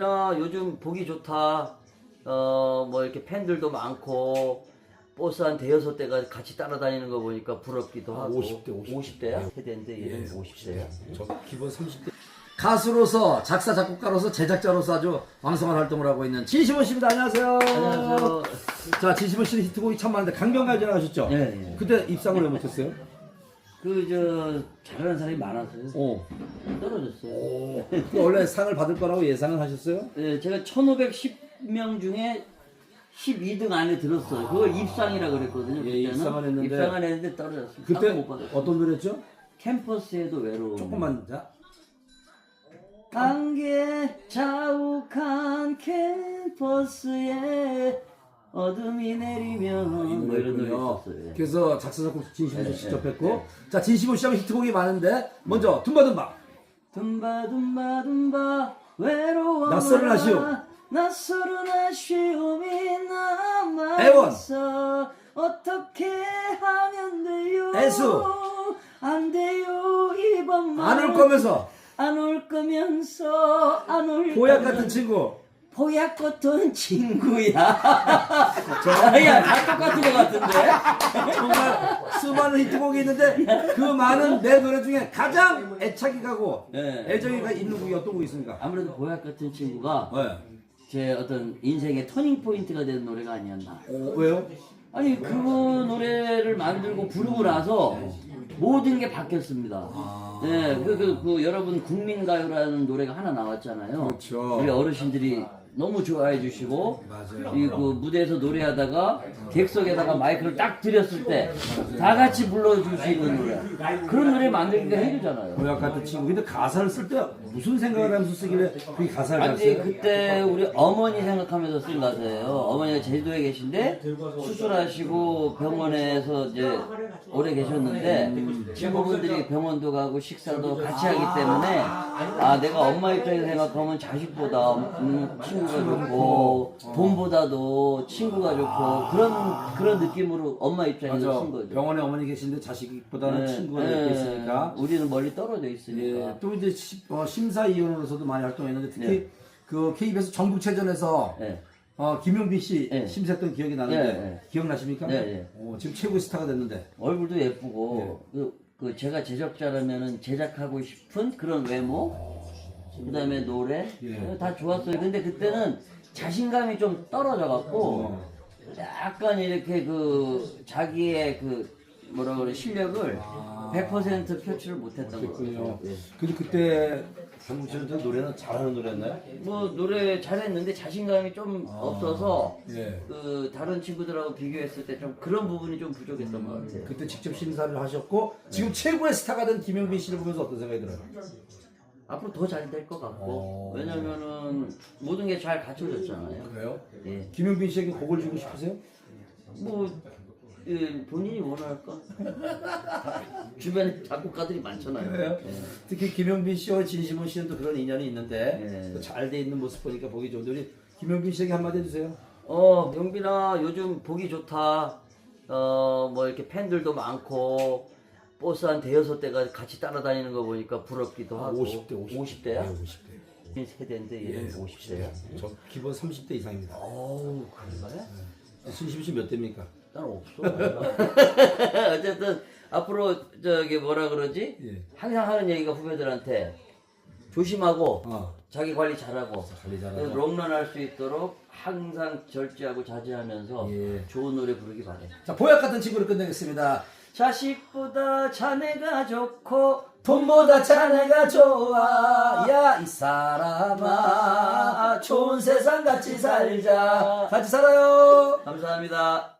영빈아 요즘 보기 좋다. 어 뭐 이렇게 팬들도 많고 버스 한 대여섯 대가 같이 따라다니는 거 보니까 부럽기도 하고. 50대, 50 대 야 세대인데 얘는 50대야. 저 기본 30대. 가수로서 작사 작곡가로서 제작자로서 아주 왕성한 활동을 하고 있는 진심원 씨입니다. 안녕하세요. 안녕하세요. 자, 진심원 씨는 히트곡이 참 많은데 강변가요제 나가셨죠? 예, 예. 그때 입상을 왜 못했어요? 그저 잘하는 사람이 많아서 오. 떨어졌어요. 그 원래 상을 받을 거라고 예상을 하셨어요? 네, 제가 1,510명 중에 12등 안에 들었어요. 그걸 입상이라 그랬거든요. 예, 그때는. 입상을 했는데 입상을 했는데 떨어졌어요. 그때 못 받았어요. 어떤 노래였죠? 캠퍼스에도 외로움. 조금만 자. 안개 자욱한 캠퍼스에 어둠이 내리면 뭐 이런 노래. 있었어요. 예. 그래서 작사 작곡 진심원 네, 씨 직접 네, 했고 자 진심원 씨하면 히트곡이 많은데 먼저 둠바둠바 둠바 둠바 둠바 외로워 낯설은 아쉬움. 낯설은 아쉬움이 애원. 남아있어 어떻게 하면 돼요 애수. 안 돼요 이번만 안 올 거면서 안 올 거면서 안올 보약 같은 친구 보약 같은 친구야 야, 다 똑같은 것 같은데 정말 수많은 히트곡이 있는데 그 많은 내 노래 중에 가장 애착이 가고 네. 애정이 가 있는 곡이 어떤 곡이 있습니까? 아무래도 보약 같은 친구가 네. 제 어떤 인생의 터닝 포인트가 된 노래가 아니었나 어, 왜요? 아니 그 노래를 만들고 부르고 나서 모든 게 바뀌었습니다. 네, 그, 그, 그 여러분 국민가요라는 노래가 하나 나왔잖아요. 그렇죠. 우리 어르신들이 너무 좋아해 주시고 맞아요. 이그 무대에서 노래하다가 객석에다가 마이크를 딱 들였을 때 다 같이 불러주시는 노래 그런 노래 만들기가 힘들잖아요. 보약 같은 친구. 근데 가사를 쓸 때 무슨 생각을 하면서 쓰길래 그 가사를 잘 아니 써요? 그때 우리 어머니 생각하면서 쓴 가사예요. 어머니가 제주도에 계신데 수술하시고 병원에서 이제 오래 계셨는데 친구분들이 병원도 가고 식사도 같이 하기 때문에 아 내가 엄마 입장에서 생각하면 자식보다 음, 친구 가 좋고 돈보다도 친구가 좋고 그런 그런 느낌으로 엄마 입장에서. 쓴 거죠. 병원에 어머니 계신데 자식보다는 네, 친구가 네. 있으니까. 우리는 멀리 떨어져 있으니까. 예, 또 이제 시- 어, 심사위원으로서도 많이 활동했는데 특히 네. 그 KBS 전국체전에서 네. 어, 김용빈 씨 네. 심사했던 기억이 나는데 네, 네. 기억나십니까? 네, 네. 어, 지금 최고의 스타가 됐는데 얼굴도 예쁘고 그, 그 제가 제작자라면은 제작하고 싶은 그런 외모 그 다음에 노래 예. 다 좋았어요 근데 그때는 자신감이 좀 떨어져 갖고 약간 이렇게 그 자기의 그 뭐라 그래 실력을 100% 표출을 못했던 것 그렇군요. 같아요 예. 근데 그때 전국체전 노래는 잘하는 노래였나요? 뭐 노래 잘했는데 자신감이 좀 없어서 예. 그 다른 친구들하고 비교했을 때 좀 그런 부분이 좀 부족했던 것 같아요 그때 직접 심사를 하셨고 지금 최고의 스타가 된 김용빈 씨를 보면서 어떤 생각이 들어요? 앞으로 더 잘 될 것 같고 어. 왜냐면은 모든 게 잘 갖춰졌잖아요. 그래요? 예. 김용빈 씨에게 곡을 주고 싶으세요? 뭐 예, 본인이 원할까? 주변에 작곡가들이 많잖아요. 그래요? 예. 특히 김용빈 씨와 진심원 씨는 또 그런 인연이 있는데 네. 잘 돼 있는 모습 보니까 보기 좋은데 우리 김용빈 씨에게 한마디 해주세요. 어 영빈아 요즘 보기 좋다. 어 뭐 이렇게 팬들도 많고 버스 한 대여섯 대가 같이 따라다니는 거 보니까 부럽기도 하고. 50대, 50. 50대야? 네, 50대. 세대인데 얘는 50대야. 저 기본 30대 이상입니다. 어우 그래? 진심 씨몇 대입니까? 난 없어. 어쨌든 앞으로 저기 뭐라 그러지? 예. 항상 하는 얘기가 후배들한테 조심하고 어. 자기 관리 잘하고 관리 잘하고. 그래서 롱런 할 수 있도록 항상 절제하고 자제하면서 예. 좋은 노래 부르기 바래. 자 보약 같은 친구를 끝내겠습니다. 자식보다 자네가 좋고 돈보다 자네가 좋아 야 이 사람아 좋은 세상 같이 살자 같이 살아요 감사합니다.